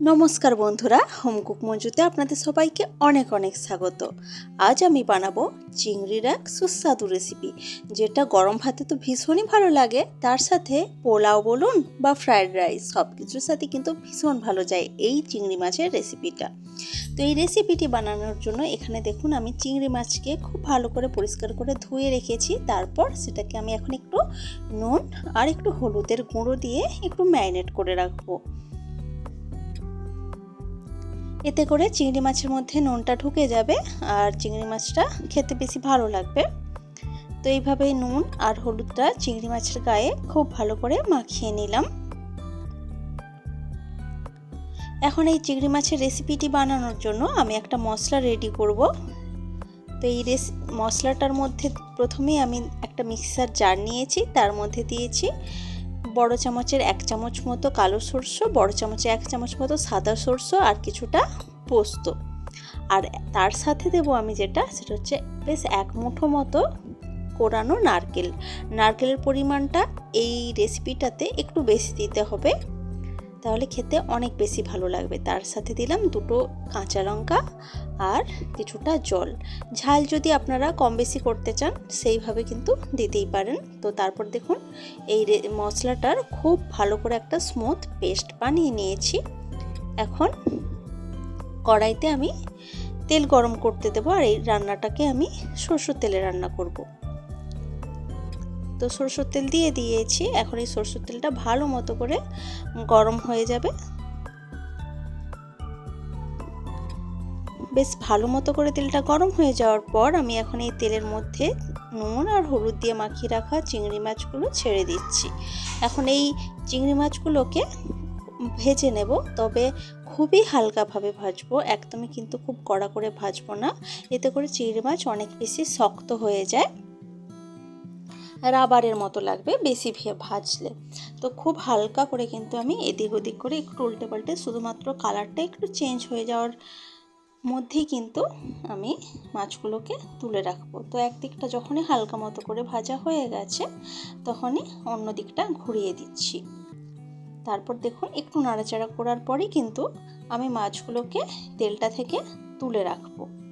নমস্কার বন্ধুরা হোমকুক মঞ্জুতে আপনাদের সবাইকে অনেক অনেক স্বাগত। আজ আমি বানাবো চিংড়ির এক সুস্বাদু রেসিপি, যেটা গরম ভাতে তো ভীষণই ভালো লাগে। তার সাথে পোলাও বলুন বা ফ্রায়েড রাইস সব কিছুর সাথে কিন্তু ভীষণ ভালো যায় এই চিংড়ি মাছের রেসিপিটা। তো এই রেসিপিটি বানানোর জন্য এখানে দেখুন, আমি চিংড়ি মাছকে খুব ভালো করে পরিষ্কার করে ধুয়ে রেখেছি। তারপর সেটাকে আমি এখন একটু নুন আর একটু হলুদের গুঁড়ো দিয়ে একটু ম্যারিনেট করে রাখব। এতে করে চিংড়ি মাছের মধ্যে নুনটা ঢুকে যাবে আর চিংড়ি মাছটা খেতে বেশি ভালো লাগবে। তো এইভাবে নুন আর হলুদটা চিংড়ি মাছের গায়ে খুব ভালো করে মাখিয়ে নিলাম। এখন এই চিংড়ি মাছের রেসিপিটি বানানোর জন্য আমি একটা মশলা রেডি করব। তো এই রেসি, মশলাটার মধ্যে প্রথমেই আমি একটা মিক্সার জার নিয়েছি, তার মধ্যে দিয়েছি বড় চামচের এক চামচ মতো কালো সর্ষ, বড় চামচের এক চামচ মতো সাদা সর্ষ আর কিছুটা পোস্ত। আর তার সাথে দেবো আমি যেটা, সেটা হচ্ছে বেশ এক মুঠো মতো কোরানো নারকেল। নারকেলের পরিমাণটা এই রেসিপিটাতে একটু বেশি দিতে হবে। তাহলে খেতে অনেক বেশি ভালো লাগবে। তার সাথে দিলাম দুটো কাঁচা লঙ্কা আর কিছুটা জল। ঝাল যদি আপনারা কম বেশি করতে চান, সেইভাবে কিন্তু দিতেই পারেন। তো তারপর দেখুন, এই মশলাটার খুব ভালো করে একটা স্মুথ পেস্ট বানিয়ে নিয়েছি। এখন কড়াইতে আমি তেল গরম করতে দেবো আর এই রান্নাটাকে আমি সরষের তেলে রান্না করব। তো সরষের তেল দিয়ে দিয়েছি। এখন এই সরষের তেলটা ভালো মতো করে গরম হয়ে যাবে। বেশ ভালো মতো করে তেলটা গরম হয়ে যাওয়ার পর আমি এখন এই তেলের মধ্যে নুন আর হলুদ দিয়ে মাখিয়ে রাখা চিংড়ি মাছগুলো ছেড়ে দিচ্ছি। এখন এই চিংড়ি মাছগুলোকে ভেজে নেব, তবে খুবই হালকাভাবে ভাজবো। একদমই কিন্তু খুব কড়া করে ভাজবো না। এতে করে চিংড়ি মাছ অনেক বেশি শক্ত হয়ে যায়। রাবারের মতো লাগবে, বেশি ভাজলে। তো খুব হালকা করে কিন্তু আমি এদিক ওদিক করে একটু উল্টে পাল্টে শুধুমাত্র কালারটা একটু চেঞ্জ হয়ে যাওয়ার মধ্যেই কিন্তু আমি মাছগুলোকে তুলে রাখব। তো একদিকটা যখনই হালকা মতো করে ভাজা হয়ে গেছে, তখনই অন্য দিকটা ঘুরিয়ে দিচ্ছি। তারপর দেখুন, একটু নাড়াচাড়া করার পরই কিন্তু আমি মাছগুলোকে তেলটা থেকে তুলে রাখব।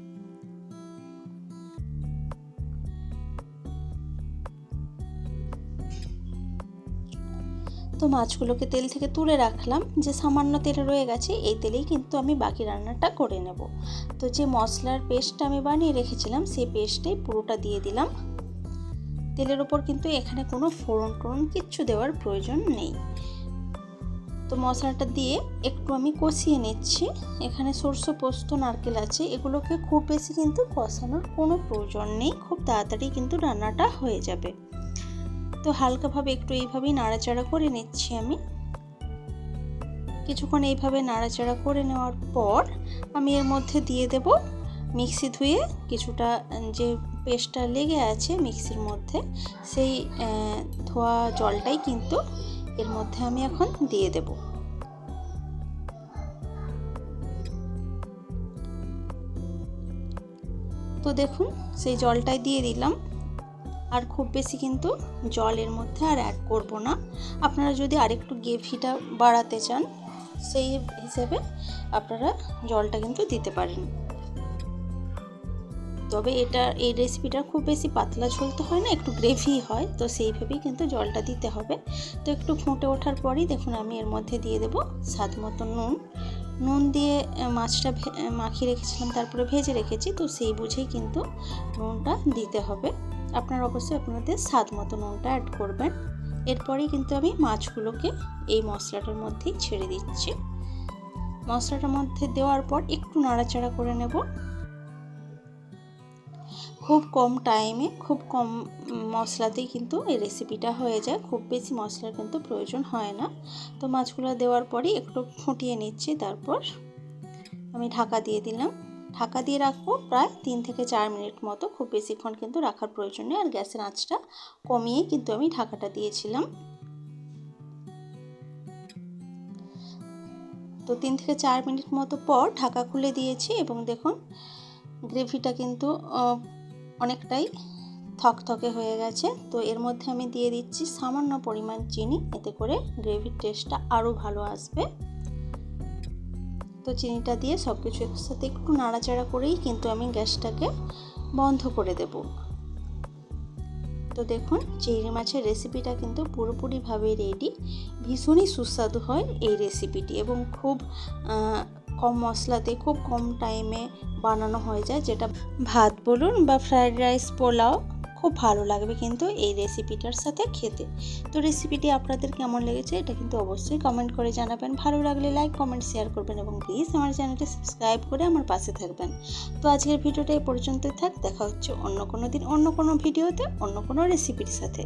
তো মাছগুলোকে তেল থেকে তুলে রাখলাম। যে সামান্য তেল রয়ে গেছে, এই তেলেই কিন্তু আমি বাকি রান্নাটা করে নেব। তো যে মশলার পেস্টটা আমি বানিয়ে রেখেছিলাম, সেই পেস্টটাই পুরোটা দিয়ে দিলাম। তেলের ওপর কিন্তু এখানে কোনো ফোড়ন টোড়ন কিচ্ছু দেওয়ার প্রয়োজন নেই। তো মশলাটা দিয়ে একটু আমি কষিয়ে নিচ্ছি। এখানে সরষে পোস্ত, নারকেল আছে, এগুলোকে খুব বেশি কিন্তু কষানোর কোনো প্রয়োজন নেই। খুব তাড়াতাড়ি কিন্তু রান্নাটা হয়ে যাবে। তো হালকাভাবে একটু এইভাবেই নাড়াচাড়া করে নিচ্ছি আমি। কিছুক্ষণ এইভাবে নাড়াচাড়া করে নেওয়ার পর আমি এর মধ্যে দিয়ে দেব মিক্সি ধুয়ে কিছুটা যে পেস্টটা লেগে আছে মিক্সির মধ্যে, সেই ধোয়া জলটাই কিন্তু এর মধ্যে আমি এখন দিয়ে দেব। তো দেখুন, সেই জলটাই দিয়ে দিলাম। আর খুব বেশি কিন্তু জলের মধ্যে আর অ্যাড করব না। আপনারা যদি আরেকটু গ্রেভিটা বাড়াতে চান, সেই হিসেবে আপনারা জলটা কিন্তু দিতে পারেন। তবে এটা, এই রেসিপিটা খুব বেশি পাতলা ঝোলতে হয় না, একটু গ্রেভি হয়, তো সেইভাবেই কিন্তু জলটা দিতে হবে। তো একটু ফুটে ওঠার পরই দেখুন আমি এর মধ্যে দিয়ে দেব স্বাদ মতো নুন। নুন দিয়ে মাছটা মাখিয়ে রেখেছিলাম, তারপরে ভেজে রেখেছি, তো সেই বুঝেই কিন্তু নুনটা দিতে হবে। আপনারা অবশ্যই আপনাদের স্বাদ মতো নুনটা অ্যাড করবেন। এরপরেই কিন্তু আমি মাছগুলোকে এই মশলাটার মধ্যেই ছেড়ে দিচ্ছি। মশলাটার মধ্যে দেওয়ার পর একটু নাড়াচাড়া করে নেব। খুব কম টাইমে খুব কম মশলাতেই কিন্তু এই রেসিপিটা হয়ে যায়। খুব বেশি মশলার কিন্তু প্রয়োজন হয় না। তো মাছগুলো দেওয়ার পরই একটু ফুটিয়ে নিচ্ছি। তারপর আমি ঢাকা দিয়ে দিলাম। ঢাকা দিয়ে রাখব প্রায় তিন থেকে চার মিনিট মতো। খুব বেশিক্ষণ কিন্তু রাখার প্রয়োজন নেই। আর গ্যাসের আঁচটা কমিয়ে কিন্তু আমি ঢাকাটা দিয়েছিলাম। তো তিন থেকে চার মিনিট মতো পর ঢাকা খুলে দিয়েছি এবং দেখুন, গ্রেভিটা কিন্তু অনেকটাই থকথকে হয়ে গেছে। তো এর মধ্যে আমি দিয়ে দিচ্ছি সামান্য পরিমাণ চিনি। এতে করে গ্রেভির টেস্টটা আরও ভালো আসবে। তো চিনিটা দিয়ে সব কিছু একসাথে একটু নাড়াচাড়া করেই কিন্তু আমি গ্যাসটাকে বন্ধ করে দেব। তো দেখুন, চিংড়ি মাছের রেসিপিটা কিন্তু পুরোপুরিভাবে রেডি ভীষণই সুস্বাদু হয় এই রেসিপিটি এবং খুব কম মশলাতে, খুব কম টাইমে বানানো হয়ে যায়। যেটা ভাত বলুন বা ফ্রায়েড রাইস পোলাও খুব ভালো লাগবে কিন্তু এই রেসিপিটার সাথে খেতে। তো রেসিপিটি আপনাদের কেমন লেগেছে এটা কিন্তু অবশ্যই কমেন্ট করে জানাবেন। ভালো লাগলে লাইক কমেন্ট শেয়ার করবেন এবং প্লিজ আমার চ্যানেলটি সাবস্ক্রাইব করে আমার পাশে থাকবেন। তো আজকের ভিডিওটা এই পর্যন্তই থাক। দেখা হচ্ছে অন্য কোনো দিন অন্য কোনো ভিডিওতে অন্য কোনো রেসিপির সাথে।